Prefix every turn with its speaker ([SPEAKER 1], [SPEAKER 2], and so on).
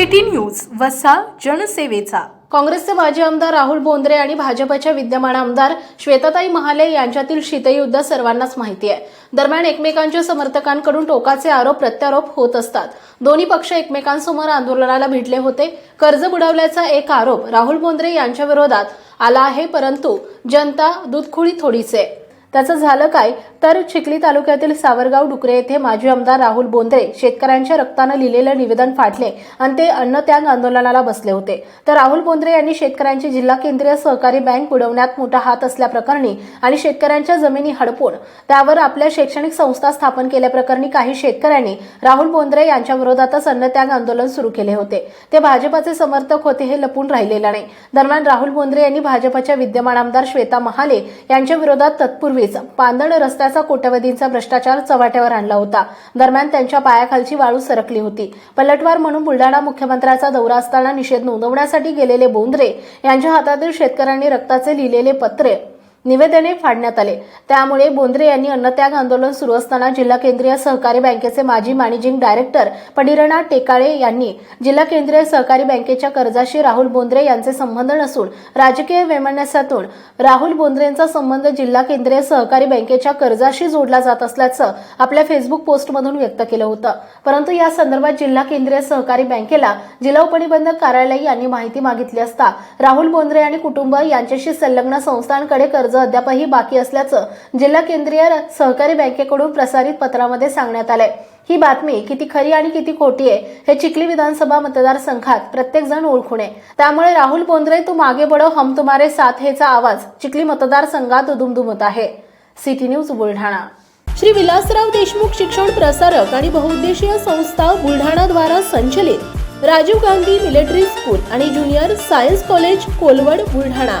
[SPEAKER 1] City news वसा जनसेवेचा.
[SPEAKER 2] काँग्रेसचे माजी आमदार राहुल बोंद्रे आणि भाजपच्या विद्यमान आमदार श्वेताताई महाले यांच्यातील शीतयुद्ध सर्वांनाच माहिती आहे. दरम्यान एकमेकांच्या समर्थकांकडून टोकाचे आरोप प्रत्यारोप होत असतात. दोन्ही पक्ष एकमेकांसमोर आंदोलनाला भिडले होते. कर्ज बुडवल्याचा एक आरोप राहुल बोंद्रे यांच्या विरोधात आला आहे परंतु जनता दुधखुळी थोडीच आहे. त्याचं झालं काय तर चिखली तालुक्यातील सावरगाव डुकरे येथे माजी आमदार राहुल बोंद्रे शेतकऱ्यांच्या रक्तानं लिहिलेलं निवेदन फाटले आणि ते अन्नत्याग आंदोलनाला बसले होते. तर राहुल बोंद्रे यांनी शेतकऱ्यांची जिल्हा केंद्रीय सहकारी बँक बुडवण्यात मोठा हात असल्याप्रकरणी आणि शेतकऱ्यांच्या जमिनी हडपून त्यावर आपल्या शैक्षणिक संस्था स्थापन केल्याप्रकरणी काही शेतकऱ्यांनी राहुल बोंद्रे यांच्या विरोधातच अन्नत्याग आंदोलन सुरू केले होते. ते भाजपाचे समर्थक होते हे लपून राहिलेलं नाही. दरम्यान राहुल बोंद्रे यांनी भाजपच्या विद्यमान आमदार श्वेता महाले यांच्या विरोधात तत्पूर्वी तत्पूर्वीच पांदण रस्त्याचा कोट्यवधींचा भ्रष्टाचार चव्हाट्यावर आणला होता. दरम्यान त्यांच्या पायाखालची वाळू सरकली होती. पलटवार म्हणून बुलडाणा मुख्यमंत्र्याचा दौरा असताना निषेध नोंदवण्यासाठी गेलेले बोंद्रे यांच्या हातातील शेतकऱ्यांनी रक्ताचे लिहिलेले पत्रे निवेदने फाडण्यात आले. त्यामुळे बोंद्रे यांनी अन्नत्याग आंदोलन सुरू असताना जिल्हा केंद्रीय सहकारी बँकेचे माजी मॅनेजिंग डायरेक्टर पंडिरनाथ टेकाळे यांनी जिल्हा केंद्रीय सहकारी बँकेच्या कर्जाशी राहुल बोंद्रे यांचे संबंध नसून राजकीय वैमनस्यातून राहुल बोंद्रेंचा संबंध जिल्हा केंद्रीय सहकारी बँकेच्या कर्जाशी जोडला जात असल्याचं आपल्या फेसबुक पोस्टमधून व्यक्त केलं होतं. परंतु या संदर्भात जिल्हा केंद्रीय सहकारी बँकेला जिल्हा उपनिबंधक कार्यालय यांनी माहिती मागितली असता राहुल बोंद्रे आणि कुटुंब यांच्याशी संलग्न संस्थांकडे कर्ज अद्यापही बाकी असल्याचं जिल्हा केंद्रीय सहकारी बँकेकडून प्रसारित पत्रामध्ये सांगण्यात आलंय. ही बातमी किती खरी आणि किती खोटी आहे हे चिखली विधानसभा मतदारसंघात प्रत्येक जण ओळखून आहे. त्यामुळे राहुल बोंद्रे तू मागे बडो हम तुम्हारे साथ हेचा आवाज चिखली मतदारसंघात दुमदुमत आहे. City news Buldhana. Shri Vilasrao Deshmukh शिक्षण प्रसारक आणि बहुउद्देशीय संस्था बुलढाणाद्वारा संचलित राजीव गांधी मिलिटरी स्कूल आणि junior science college Kolwad Buldhana.